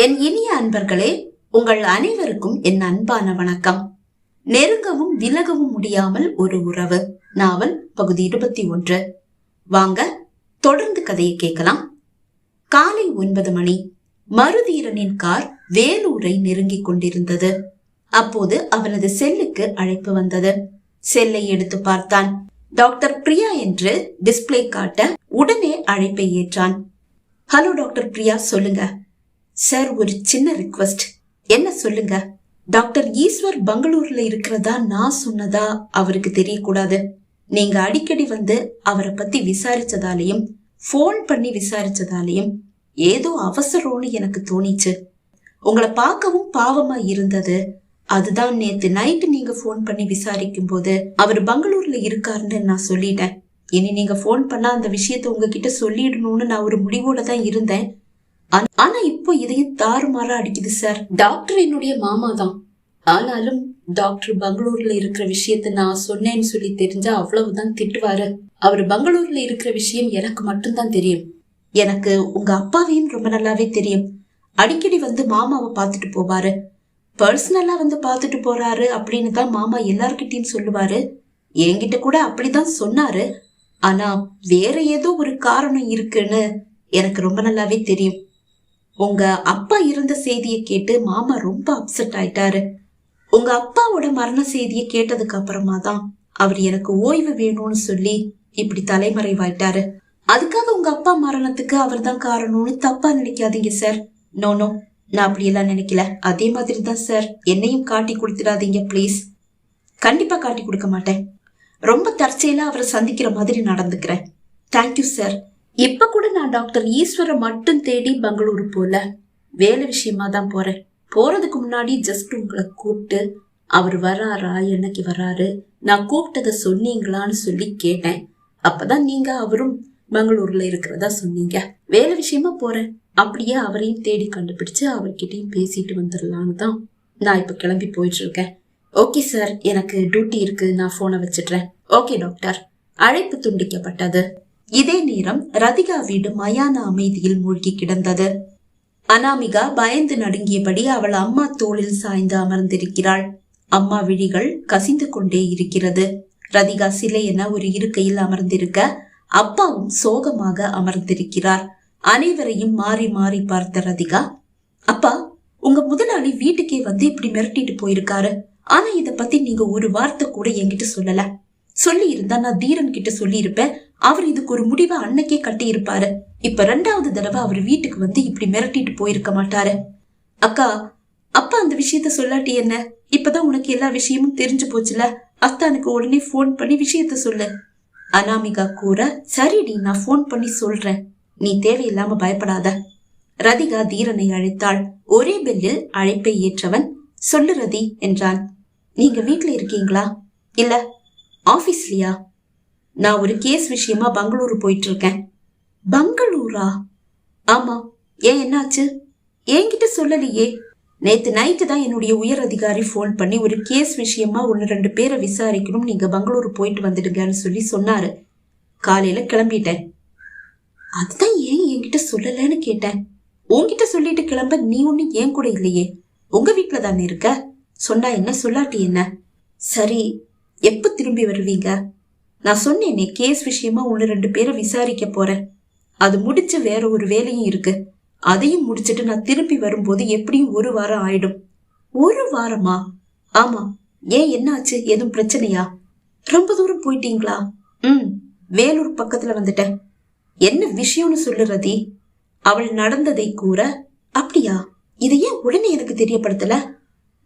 என் இனிய அன்பர்களே உங்கள் அனைவருக்கும் என் அன்பான வணக்கம். நெருங்கவும் விலகவும் முடியாமல் ஒரு உறவு நாவல் பகுதி இருபத்தி ஒன்று. வாங்க தொடர்ந்து கதையை கேட்கலாம். காலை ஒன்பது மணி. மருதீரனின் கார் வேலூரை நெருங்கிக் கொண்டிருந்தது. அப்போது அவனது செல்லுக்கு அழைப்பு வந்தது. செல்லை எடுத்து பார்த்தான். டாக்டர் பிரியா என்று டிஸ்ப்ளே காட்ட உடனே அழைப்பை ஏற்றான். ஹலோ டாக்டர் பிரியா சொல்லுங்க. சார் ஒரு சின்ன ரிக்வெஸ்ட் என்ன சொல்லுங்க? டாக்டர் ஈஸ்வர் பெங்களூர்ல இருக்கிறதா நான் சொன்னதா அவருக்கு தெரியக்கூடாது. நீங்க அடிக்கடி வந்து அவரை பத்தி விசாரிச்சதாலையும் ஃபோன் பண்ணி விசாரிச்சதாலையும் ஏதோ அவசரம்னு எனக்கு தோணிச்சு. உங்களை பார்க்கவும் பாவமா இருந்தது. அதுதான் நேத்து நைட்டு நீங்க ஃபோன் பண்ணி விசாரிக்கும் போது அவர் பெங்களூர்ல இருக்காருன்னு நான் சொல்லிட்டேன். இனி நீங்க ஃபோன் பண்ணா அந்த விஷயத்த உங்ககிட்ட சொல்லிடணும்னு நான் ஒரு முடிவோட தான் இருந்தேன். ஆனா- இப்போ இதையும் தாறுமாறா அடிக்குது சார் டாக்டர் என்னுடைய மாமா தான் ஆனாலும் டாக்டர் பெங்களூர்ல இருக்கிற விஷயத்த நான் சொன்னேன்னு சொல்லி தெரிஞ்சா அவ்வளவுதான் திட்டுவாரு. அவர் பெங்களூர்ல இருக்கிற விஷயம் எனக்கு மட்டும்தான் தெரியும். எனக்கு உங்க அப்பாவையும் ரொம்ப நல்லாவே தெரியும். அடிக்கடி வந்து மாமாவை பார்த்துட்டு போவாரு. பர்சனலா வந்து பார்த்துட்டு போறாரு அப்படின்னு தான் மாமா எல்லார்கிட்டயும் சொல்லுவாரு. என்கிட்ட கூட அப்படிதான் சொன்னாரு. ஆனா வேற ஏதோ ஒரு காரணம் இருக்குன்னு எனக்கு ரொம்ப நல்லாவே தெரியும். உங்க அப்பா இருந்த செய்தியை கேட்டு மாமா ரொம்ப அப்செட் ஆயிட்டாரு. உங்க அப்பாவோட மரண செய்தியை கேட்டதுக்கு அப்புறமா தான் அவர் எனக்கு ஓய்வு வேணும்னு சொல்லி இப்படி தலைமறைவாயிட்டாரு. அதுக்காக உங்க அப்பா மரணத்துக்கு அவர் தான் காரணம்னு தப்பா நினைக்காதீங்க சார் நோ நோ நான் அப்படியெல்லாம் நினைக்கல. அதே மாதிரி தான் சார் என்னையும் காட்டி கொடுத்துடாதீங்க ப்ளீஸ் கண்டிப்பா காட்டி கொடுக்க மாட்டேன். ரொம்ப தற்செயலா அவரை சந்திக்கிற மாதிரி நடந்துக்கிறேன். தேங்க்யூ சார் இப்ப கூட நான் டாக்டர் ஈஸ்வரை மட்டும் தேடி பெங்களூரு போல. வேலை விஷயமா தான் போறேன். போறதுக்கு முன்னாடி ஜஸ்ட் உங்களை கூப்பிட்டு அவர் வராரா என்னைக்கு வராரு நான் கூப்பிட்டதை சொன்னீங்களான்னு சொல்லி கேட்டேன். அப்பதான் நீங்க அவரும் பெங்களூர்ல இருக்கிறதா சொன்னீங்க. வேலை விஷயமா போறேன். அப்படியே அவரையும் தேடி கண்டுபிடிச்சு அவர்கிட்டயும் பேசிட்டு வந்துடலான்னு தான் நான் இப்ப கிளம்பி போயிட்டு இருக்கேன் ஓகே சார் எனக்கு டியூட்டி இருக்கு நான் போனை வச்சிடுறேன். Okay doctor. அழைப்பு துண்டிக்கப்பட்டது. இதே நேரம் ரதிகா வீடு மயான அமைதியில் மூழ்கி கிடந்தது. அனாமிகா பயந்து நடுங்கியபடி அவள் அம்மா தோளில் சாய்ந்து அமர்ந்திருக்கிறாள். அம்மா விழிகள் கசிந்து கொண்டே இருக்கிறது. ரதிகா சிலை என ஒரு இருக்கையில் அமர்ந்திருக்க அப்பாவும் சோகமாக அமர்ந்திருக்கிறார். அனைவரையும் மாறி மாறி பார்த்த ரதிகா அப்பா உங்க முதலாளி வீட்டுக்கே வந்து இப்படி மிரட்டிட்டு போயிருக்காரு. ஆனா இத பத்தி நீங்க ஒரு வார்த்தை கூட என்கிட்ட சொல்லல. சொல்லி இருந்தா நான் தீரன் கிட்ட சொல்லி இருப்பேன் அவர் இதுக்கு ஒரு முடிவை அன்னைக்கே கட்டியிருப்பாரு. இப்ப ரெண்டாவது தடவை அவர் வீட்டுக்கு வந்து இப்படி மிரட்டிட்டு போயிருக்க மாட்டாரு. அக்கா அப்பா அந்த விஷயத்த சொல்லாட்டி என்ன? இப்பதான் உனக்கு எல்லா விஷயமும் தெரிஞ்சு போச்சுல? அத்தானுக்கு உடனே ஃபோன் பண்ணி விஷயத்த சொல்லு. அனாமிகா கூற சரிடி நான் ஃபோன் பண்ணி சொல்றேன். நீ தேவையில்லாம பயப்படாத. ரதிகா தீரனை அழைத்தாள். ஒரே பெல்லில் அழைப்பை ஏற்றவன் சொல்லு ரதி என்றான். நீங்க வீட்டுல இருக்கீங்களா? இல்ல. ஆபீஸ்லயா? நான் ஒரு கேஸ் விஷயமா பெங்களூரு போயிட்டு இருக்கேன் பெங்களூரா? ஆமா. ஏன் என்னாச்சு? என்கிட்ட சொல்லலையே. நேத்து நைட்டு தான் என்னுடைய உயர் அதிகாரி ஃபோன் பண்ணி ஒரு கேஸ் விஷயமா ஒன்று ரெண்டு பேரை விசாரிக்கணும் நீங்க பெங்களூரு போயிட்டு வந்துடுங்கன்னு சொல்லி சொன்னாரு. காலையில கிளம்பிட்டேன். அதுதான் ஏன் என்கிட்ட சொல்லலன்னு கேட்டேன். உன்கிட்ட சொல்லிட்டு கிளம்ப நீ ஒண்ணு ஏன் கூட இல்லையே. உங்க வீட்டில் தானே இருக்க? சொன்னா என்ன? சொல்லாட்டி என்ன? சரி எப்ப திரும்பி வருவீங்க? நான் சொன்னேனே கேஸ் விஷயமா ஒன்று ரெண்டு பேரை விசாரிக்க போறேன் அது முடிச்சு வேற ஒரு வேலையும் இருக்கு. அதையும் முடிச்சிட்டு நான் திரும்பி வரும்போது எப்படியும் ஒரு வாரம் ஆயிடும். ஒரு வாரமா? ஆமா. ஏன் என்னாச்சு? எதுவும் பிரச்சனையா? ரொம்ப தூரம் போயிட்டீங்களா? ம் வேலூர் பக்கத்துல வந்துட்டேன். என்ன விஷயம்னு சொல்லுறதி அவள் நடந்ததை கூற அப்படியா? இதை ஏன் உடனே எனக்கு தெரியப்படுத்தல?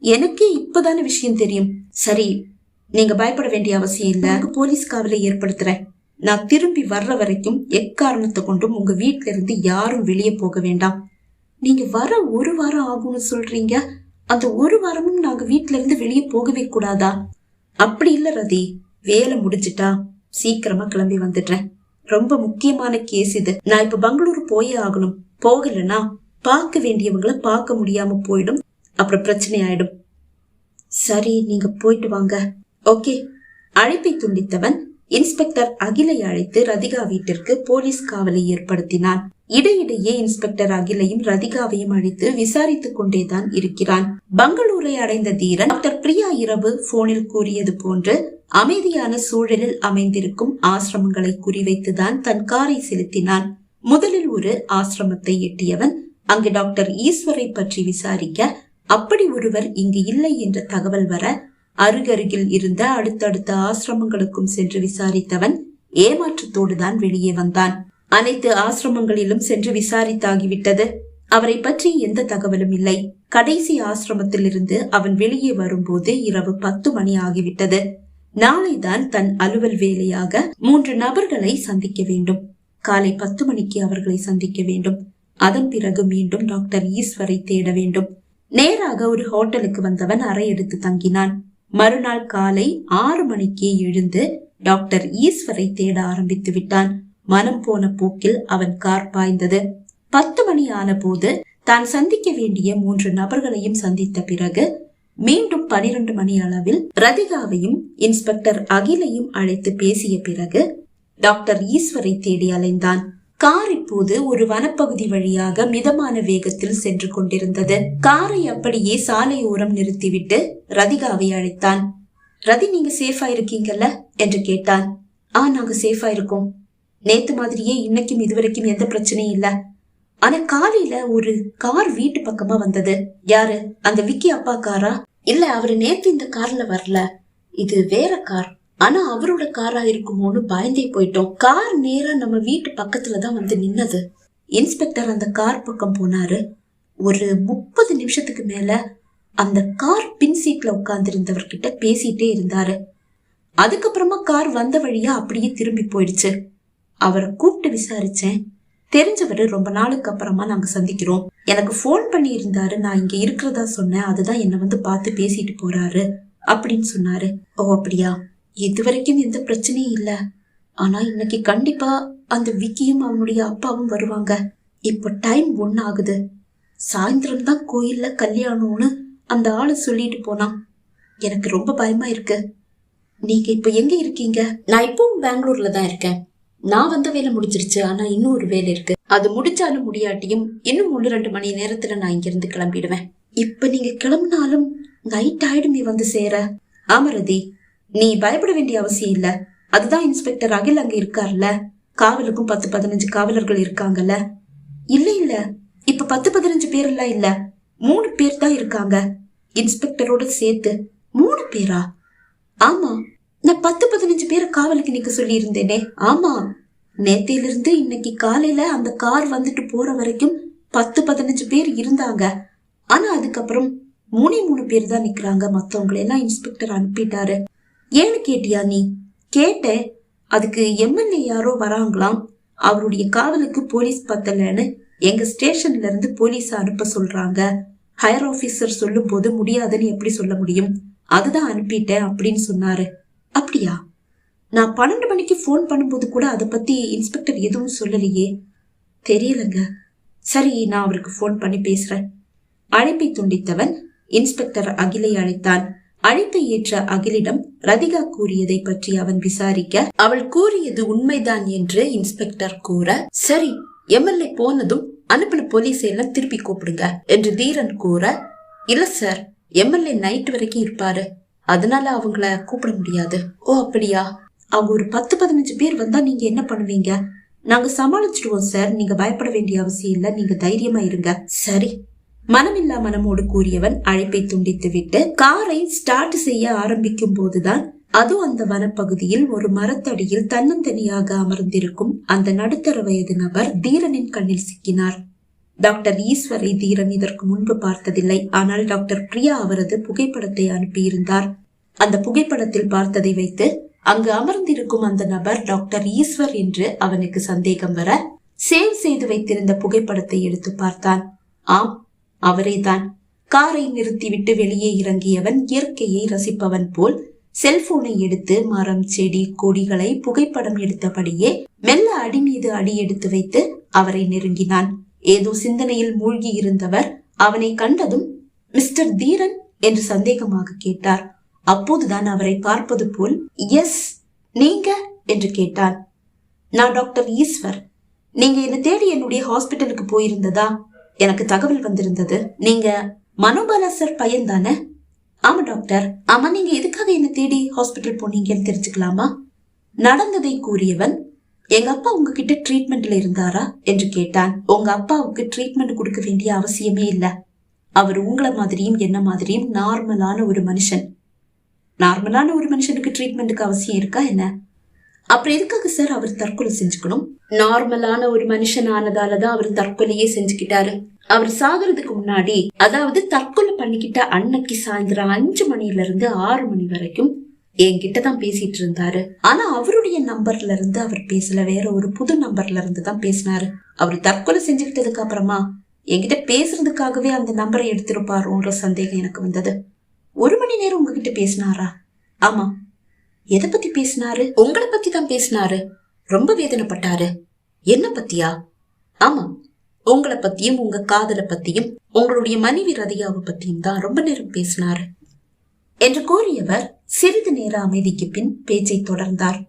எனக்கே இப்பதான விஷயம் தெரியும். சரி நீங்க பயப்பட வேண்டிய அவசியம் இல்ல. போலீஸ் காவலை ஏற்படுத்துறேன். நான் திரும்பி வர்ற வரைக்கும் எக்காரணத்தை கொண்டும் உங்க வீட்ல இருந்து யாரும் வெளியே போக வேண்டாம். நீங்க வர ஒரு வாரம் ஆகும்னு சொல்றீங்க. அந்த ஒரு வாரமும் நாங்க வீட்ல இருந்து வெளியே போகவே கூடாதா? அப்படி இல்ல ரதி. வேலை முடிஞ்சிட்டா சீக்கிரமா கிளம்பி வந்துடுறேன். ரொம்ப முக்கியமான கேஸ் இது. நான் இப்ப பெங்களூர் போயே ஆகணும். போகலன்னா பார்க்க வேண்டியவங்களை பார்க்க முடியாம போயிடும். அப்புறம் பிரச்சனை ஆயிடும். சரி நீங்க போயிட்டு வாங்க. ஓகே. அழைப்பை துண்டித்தவன் இன்ஸ்பெக்டர் அகிலை அழைத்து ரதிகா வீட்டிற்கு போலீஸ் காவலை ஏற்படுத்தினான். இடையிடையே இன்ஸ்பெக்டர் அகிலையும் ரதிகாவையும் அழைத்து விசாரித்துக் கொண்டேதான் இருக்கிறான். பங்களூரை அடைந்த தீரன் டாக்டர் பிரியா இரவு போனில் கூறியது போன்று அமைதியான சூழலில் அமைந்திருக்கும் ஆசிரமங்களை குறிவைத்துதான் தன் காரை செலுத்தினான். முதலில் ஒரு ஆசிரமத்தை எட்டியவன் அங்கு டாக்டர் ஈஸ்வரை பற்றி விசாரிக்க அப்படி ஒருவர் இங்கு இல்லை என்ற தகவல் வர அருகருகில் இருந்த அடுத்தடுத்த ஆசிரமங்களுக்கும் சென்று விசாரித்தவன் ஏமாற்றத்தோடு தான் வெளியே வந்தான். அனைத்து ஆசிரமங்களிலும் சென்று விசாரித்தாகிவிட்டது. அவரை பற்றி எந்த தகவலும் இல்லை. கடைசி ஆசிரமத்திலிருந்து அவன் வெளியே வரும்போது இரவு பத்து மணி ஆகிவிட்டது. நாளைதான் தன் அலுவல் வேலையாக மூன்று நபர்களை சந்திக்க வேண்டும். காலை பத்து மணிக்கு அவர்களை சந்திக்க வேண்டும். அதன் பிறகு மீண்டும் டாக்டர் ஈஸ்வரை தேட வேண்டும். நேராக ஒரு ஹோட்டலுக்கு வந்தவன் அறை எடுத்து தங்கினான். மறுநாள் காலை ஆறு மணிக்கே எழுந்து டாக்டர் ஈஸ்வரை தேட ஆரம்பித்து விட்டான். மனம் போன போக்கில் அவன் கார் பாய்ந்தது. பத்து மணி ஆன போது தான் சந்திக்க வேண்டிய மூன்று நபர்களையும் சந்தித்த பிறகு மீண்டும் பனிரெண்டு மணி அளவில் ரதிகாவையும் இன்ஸ்பெக்டர் அகிலையும் அழைத்து பேசிய பிறகு டாக்டர் ஈஸ்வரை தேடி அலைந்தான். கார் இப்போது ஒரு வனப்பகுதி வழியாக மிதமான வேகத்தில் சென்று கொண்டிருந்தது. காரை அப்படியே சாலையோரம் நிறுத்திவிட்டு ரதிகாவை அழைத்தான். ரதி நீங்க சேஃபா இருக்கீங்கல்ல? என்று கேட்டான். ஆ நாங்க சேஃபா இருக்கோம். நேத்து மாதிரியே இன்னைக்கும் இதுவரைக்கும் எந்த பிரச்சனையும் இல்ல. ஆனா காலையில ஒரு கார் வீட்டு பக்கமா வந்தது. யாரு? அந்த விக்கி அப்பா காரா? இல்ல அவரு நேத்து இந்த கார்ல வரல. இது வேற கார். ஆனா அவரோட காரா இருக்குமோன்னு பயந்தே போயிட்டோம். கார் நேரா நம்ம வீட்டு பக்கத்துல தான் வந்து நின்னது. இன்ஸ்பெக்டர் அந்த கார் பக்கம் போனாரு. ஒரு முப்பது நிமிஷத்துக்கு மேல அந்த கார் பின் சீட்ல உட்கார்ந்திருந்தவர்கிட்ட பேசிட்டே இருந்தாரு. அதுக்கப்புறமா கார் வந்த வழியா அப்படியே திரும்பி போயிடுச்சு. அவரை கூப்பிட்டு விசாரிச்சேன். தெரிஞ்சவர் ரொம்ப நாளுக்கு அப்புறமா நாங்க சந்திக்கிறோம். எனக்கு ஃபோன் பண்ணி இருந்தாரு நான் இங்க இருக்கிறதா சொன்னேன். அதுதான் என்ன வந்து பார்த்து பேசிட்டு போறாரு அப்படின்னு சொன்னாரு. ஓ அப்படியா? இது வரைக்கும் எந்த பிரச்சனையும் இல்லை. ஆனா இன்னைக்கு கண்டிப்பா அந்த விக்கியும் அவனுடைய அப்பாவும் வருவாங்க. இப்போ டைம் ஒன்று ஆகுது சாயந்தரம் தான் கோயில்ல கல்யாணம்னு அந்த ஆளு சொல்லிட்டு போனான். எனக்கு ரொம்ப பயமா இருக்கு. நீங்க இப்ப எங்க இருக்கீங்க? நான் இப்பவும் பெங்களூர்ல தான் இருக்கேன். நான் வந்த வேலை முடிஞ்சிருச்சு ஆனா இன்னும் ஒரு வேலை இருக்கு. அது முடிச்சாலும் முடியாட்டியும் இன்னும் ஒன்று ரெண்டு மணி நேரத்துல நான் இங்கேருந்து கிளம்பிடுவேன். இப்ப நீங்க கிளம்பினாலும் நைட் ஆயிடுமே வந்து சேர. ஆமரதி நீ பயப்பட வேண்டிய அவசியம் இல்ல. அதுதான் இன்ஸ்பெக்டர் அகில் அங்க இருக்கார்ல. காவலுக்கும் பத்து பதினஞ்சு காவலர்கள் இருக்காங்கல்ல. இல்ல இல்ல. இப்ப பத்து பதினஞ்சு பேர் எல்லாம் இல்ல. மூணு பேர் தான் இருக்காங்க. இன்ஸ்பெக்டரோட சேர்த்து மூணு பேரா? ஆமா. நான் பத்து பதினஞ்சு பேரை காவலுக்கு நிக்க சொல்லி இருந்தேனே ஆமா. நேத்திலிருந்து இன்னைக்கு காலையில அந்த கார் வந்துட்டு போற வரைக்கும் பத்து பதினஞ்சு பேர் இருந்தாங்க. ஆனா அதுக்கப்புறம் மூணே மூணு பேர் தான் நிக்கிறாங்க. மத்தவங்களை எல்லாம் இன்ஸ்பெக்டர் அனுப்பிட்டாரு. ஏன்னு கேட்டியா நீ? கேட்டேன் அதுக்கு எம்எல்ஏ யாரோ வராங்களாம். அவருடைய காவலுக்கு போலீஸ் பத்தலன்னு எங்க ஸ்டேஷன்ல இருந்து போலீஸ் அனுப்ப சொல்றாங்க. ஹையர் ஆபீசர் சொல்லும் போது முடியாதுன்னு எப்படி சொல்ல முடியும்? அதுதான் அனுப்பிட்டேன் அப்படின்னு சொன்னாரு. அப்படியா? நான் பன்னெண்டு மணிக்கு ஃபோன் பண்ணும்போது கூட அதை பத்தி இன்ஸ்பெக்டர் எதுவும் சொல்லலையே. தெரியலங்க. சரி நான் அவருக்கு ஃபோன் பண்ணி பேசுறேன். அழைப்பை துண்டித்தவன் இன்ஸ்பெக்டர் அகிலை அழைத்தான். அழைப்பை ஏற்ற அகிலிடம் ரதிகா கூறியதை பற்றி அவன் விசாரிக்க அவள் கூறியது உண்மைதான் என்று இன்ஸ்பெக்டர் கூற சரி எம்எல்ஏ போனதும் அனுப்பின போலீஸ் எல்லாம் திருப்பி கூப்பிடுங்க என்று தீரன் கூற இல்ல சார் எம்எல்ஏ நைட் வரைக்கும் இருப்பாரு. அதனால அவங்கள கூப்பிட முடியாது. ஓ அப்படியா? அவங்க ஒரு பத்து பதினஞ்சு பேர் வந்தா நீங்க என்ன பண்ணுவீங்க? நாங்க சமாளிச்சிடுவோம் சார். நீங்க பயப்பட வேண்டிய அவசியம் இல்ல. நீங்க தைரியமா இருங்க. சரி. மனமில்லா மனமோடு கூறியவன் அழைப்பை துண்டித்துவிட்டு காரை ஸ்டார்ட் செய்ய ஆரம்பிக்கும் போதுதான் அது அந்த வனப்பகுதியில் ஒரு மரத்தடியில் தன்னந்தனியாக அமர்ந்திருக்கும் அந்த நடுத்தர வயது நபர் தீரனின் கண்ணில் சிக்கினார். டாக்டர் ஈஸ்வரை தீரன் இதற்கு முன்பு பார்த்ததில்லை. ஆனால் டாக்டர் பிரியா அவரது புகைப்படத்தை அனுப்பியிருந்தார். அந்த புகைப்படத்தில் பார்த்ததை வைத்து அங்கு அமர்ந்திருக்கும் அந்த நபர் டாக்டர் ஈஸ்வர் என்று அவனுக்கு சந்தேகம் வர சேவ் செய்து வைத்திருந்த புகைப்படத்தை எடுத்து பார்த்தான். ஆம் அவரேதான் காரை நிறுத்திவிட்டு வெளியே இறங்கியவன் இயற்கையை ரசிப்பவன் போல் செல்போனை எடுத்து மரம் செடி கொடிகளை புகைப்படம் எடுத்தபடியே மெல்ல அடி மீது அடி எடுத்து வைத்து அவரை நெருங்கினான். ஏதோ சிந்தனையில் மூழ்கி இருந்தவர் அவனை கண்டதும் மிஸ்டர் தீரன் என்று சந்தேகமாக கேட்டார். அப்போதுதான் அவரை பார்ப்பது போல் எஸ் நீங்க? என்று கேட்டான். நான் டாக்டர் ஈஸ்வர். நீங்க என்ன தேடி என்னுடைய ஹாஸ்பிட்டலுக்கு போயிருந்ததா? எனக்கு தகவல் வந்திருந்தது. நீங்க மனோபாலாசர் பையன் தானே? ஆமா டாக்டர். ஆமா நீங்க எதுக்காக என்ன தேடி ஹாஸ்பிட்டல் போனீங்கன்னு தெரிஞ்சுக்கலாமா? நடந்ததை கூறியவன் எங்க அப்பா உங்ககிட்ட ட்ரீட்மெண்ட்ல இருந்தாரா? என்று கேட்டான். உங்க அப்பாவுக்கு ட்ரீட்மெண்ட் கொடுக்க வேண்டிய அவசியமே இல்ல. அவர் உங்களை மாதிரியும் என்ன மாதிரியும் நார்மலான ஒரு மனுஷன். நார்மலான ஒரு மனுஷனுக்கு ட்ரீட்மெண்ட்டுக்கு அவசியம் இருக்கா என்ன? அப்புறம் எதுக்காக சார் அவர் தற்கொலை செஞ்சுக்கணும்? நார்மலான ஒரு மனுஷன் ஆனதாலதான் அவர் தற்கொலையே செஞ்சுக்கிட்டாரு. அவர் சாகிறதுக்கு முன்னாடி அதாவது தற்கொலை பண்ணிக்கிட்ட அன்னைக்கு சாயந்தரம் அஞ்சு மணில இருந்து ஆறு மணி வரைக்கும் என்கிட்ட தான் பேசிட்டு இருந்தாரு. ஆனா அவருடைய நம்பர்ல இருந்து அவர் பேசல. வேற ஒரு புது நம்பர்ல இருந்து தான் பேசினாரு. அவர் தற்கொலை செஞ்சுக்கிட்டதுக்கு அப்புறமா என்கிட்ட பேசுறதுக்காகவே அந்த நம்பரை எடுத்திருப்பாரோன்ற சந்தேகம் எனக்கு வந்தது. ஒரு மணி நேரம் உங்ககிட்ட பேசினாரா? ஆமா. எதை பத்தி பேசினாரு? உங்களை பத்தி தான் பேசினாரு. ரொம்ப வேதனைப்பட்டாரு. என்ன பத்தியா? ஆமா உங்களை பத்தியும் உங்க காதலை பத்தியும் உங்களுடைய மனைவி ரதியாவை பத்தியும் தான் ரொம்ப நேரம் பேசினாரு. என்று கூறியவர் சிறிது நேர அமைதிக்கு பின் பேச்சை தொடர்ந்தார்.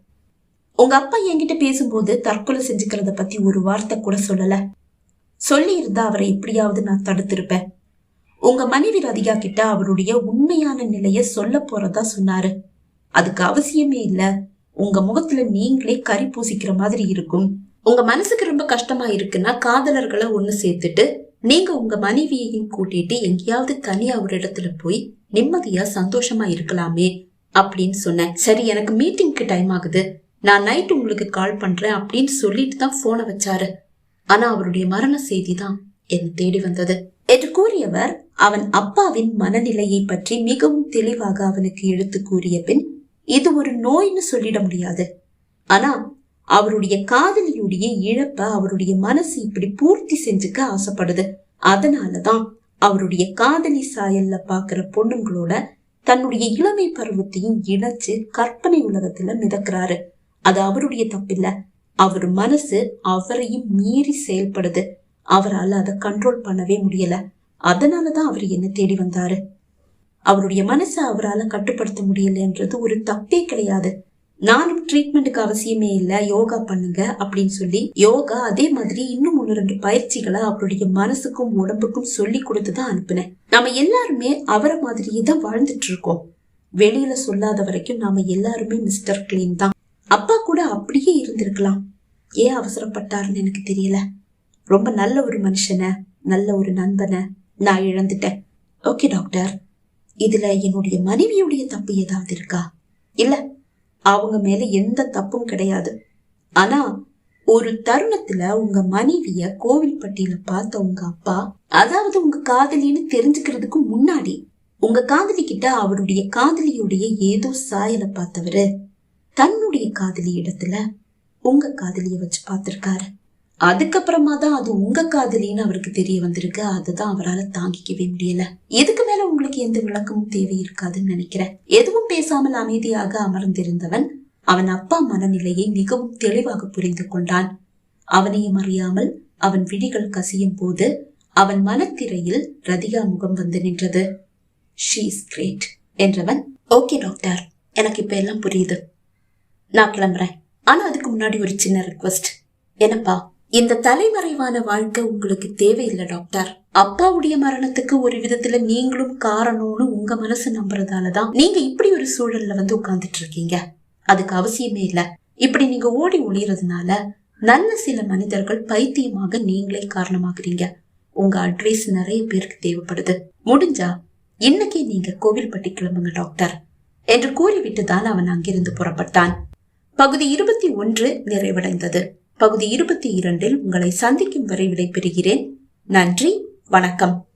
உங்க அப்பா என்கிட்ட பேசும்போது தற்கொலை செஞ்சுக்கிறத பத்தி ஒரு வார்த்தை கூட சொல்லல. சொல்லி இருந்தா அவரை எப்படியாவது நான் தடுத்திருப்பேன். உங்க மனைவி ரதிகா கிட்ட அவருடைய உண்மையான நிலைய சொல்ல போறதா சொன்னாரு. அதுக்கு அவசியமே இல்ல. உங்க முகத்துல நீங்களே கறி பூசிக்கிற மாதிரி இருக்கும். உங்க மனசுக்கு ரொம்ப கஷ்டமா இருக்குன்னா காதலர்களை ஒண்ணு சேர்த்துட்டு நீங்க உங்க மனைவியையும் கூட்டிட்டு எங்கேயாவது தனியா ஒரு இடத்துல போய் நிம்மதியா சந்தோஷமா இருக்கலாமே அப்படின்னு சொன்னேன். சரி எனக்கு மீட்டிங்க்கு டைம் ஆகுது. நான் நைட் உங்களுக்கு கால் பண்றேன் அப்படின்னு சொல்லிட்டு தான் போனை வச்சாரு. ஆனா அவருடைய மரண செய்தி தான் என்னை தேடி வந்தது. என்று கூறியவர் அவன் அப்பாவின் மனநிலையை பற்றி மிகவும் தெளிவாக அவனுக்கு எடுத்து கூறிய பின் இது ஒரு நோய்னு சொல்லிட முடியாது. ஆனா அவருடைய காதலியுடைய இழப்ப அவருடைய மனசு இப்படி பூர்த்தி செஞ்சுக்க ஆசைப்படுது. அதனாலதான் அவருடைய காதலி சாயல்ல பாக்குற பொண்ணுங்களோட தன்னுடைய இளமை பருவத்தையும் இணைச்சு கற்பனை உலகத்துல மிதக்கிறாரு. அது அவருடைய தப்பில்ல. அவர் மனசு அவரையும் மீறி செயல்படுது. அவரால் அதை கண்ட்ரோல் பண்ணவே முடியல. அதனாலதான் அவர் என்ன தேடி வந்தாரு. அவருடைய மனசை அவரால் கட்டுப்படுத்த முடியலன்றது ஒரு தப்பே கிடையாது. நானும் ட்ரீட்மெண்ட்டுக்கு அவசியமே இல்லை யோகா பண்ணுங்க அப்படின்னு சொல்லி யோகா அதே மாதிரி இன்னும் ஒன்று ரெண்டு பயிற்சிகளை அவருடைய மனசுக்கும் உடம்புக்கும் சொல்லி கொடுத்துதான் அனுப்புனேன். நாம எல்லாருமே அவரை மாதிரியே தான் வாழ்ந்துட்டு இருக்கோம். வெளியில சொல்லாத வரைக்கும் நாம எல்லாருமே மிஸ்டர் கிளீன் தான். அப்பா கூட அப்படியே இருந்திருக்கலாம். ஏன் அவசரப்பட்டாருன்னு எனக்கு தெரியல. ரொம்ப நல்ல ஒரு மனுஷனை நல்ல ஒரு நண்பனை நான் இழந்துட்டேன். Okay doctor. இதுல என்னுடைய மனைவியுடைய தப்பு ஏதாவது இருக்கா? இல்ல அவங்க மேல எந்த தப்பும் கிடையாது. ஆனா ஒரு தருணத்துல உங்க மனைவிய கோவில்பட்டியில பார்த்த உங்க அப்பா அதாவது உங்க காதலின்னு தெரிஞ்சுக்கிறதுக்கு முன்னாடி உங்க காதலி கிட்ட அவருடைய காதலியுடைய ஏதோ சாயலை பார்த்தவரு தன்னுடைய காதலி இடத்துல உங்க காதலிய வச்சு பார்த்திருக்காரு. அதுக்கப்புறமா தான் அது உங்க காதலின்னு அவருக்கு தெரிய வந்திருக்கு. அதுதான் அவரால் தாங்கிக்கவே முடியல. எதுக்கு மேல உங்களுக்கு எந்த விளக்கமும் தேவை இருக்காதுன்னு நினைக்கிறேன். எதுவும் பேசாமல் அமைதியாக அமர்ந்திருந்தவன் அவன் அப்பா மனநிலையை மிகவும் தெளிவாக புரிந்து கொண்டான். அவனையும் அறியாமல் அவன் விழிகள் கசியும் போது அவன் மனத்திரையில் ரதிகா முகம் வந்து நின்றது. ஷீஸ் கிரேட் என்றவன் ஓகே டாக்டர் எனக்கு இப்ப எல்லாம் புரியுது. நான் கிளம்புறேன். ஆனா அதுக்கு முன்னாடி ஒரு சின்ன ரிக்வஸ்ட் என்னப்பா இந்த தலைமறைவான வாழ்க்கை உங்களுக்கு தேவையில்லை டாக்டர். அப்பாவுடைய மரணத்துக்கு ஒரு விதத்துல நீங்களும் காரணம்னு உங்க மனசு நம்புறதாலதான் நீங்க இப்படி ஒரு சூழல்ல வந்து உட்கார்ந்துட்டு இருக்கீங்க அதுக்கு அவசியமே இல்ல. இப்படி நீங்க ஓடி ஒளியறதுனால நல்ல சில மனிதர்கள் பைத்தியமாக நீங்களே காரணமாகறீங்க. உங்க அட்வைஸ் நிறைய பேருக்கு தேவைப்படுது. முடிஞ்சா இன்னைக்கே நீங்க கோவில்பட்டி கிளம்புங்க டாக்டர். என்று கூறிவிட்டு தான் அவன் அங்கிருந்து புறப்பட்டான். பகுதி இருபத்தி ஒன்று நிறைவடைந்தது. பகுதி இருபத்தி இரண்டில் உங்களை சந்திக்கும் வரை விடைபெறுகிறேன். நன்றி வணக்கம்.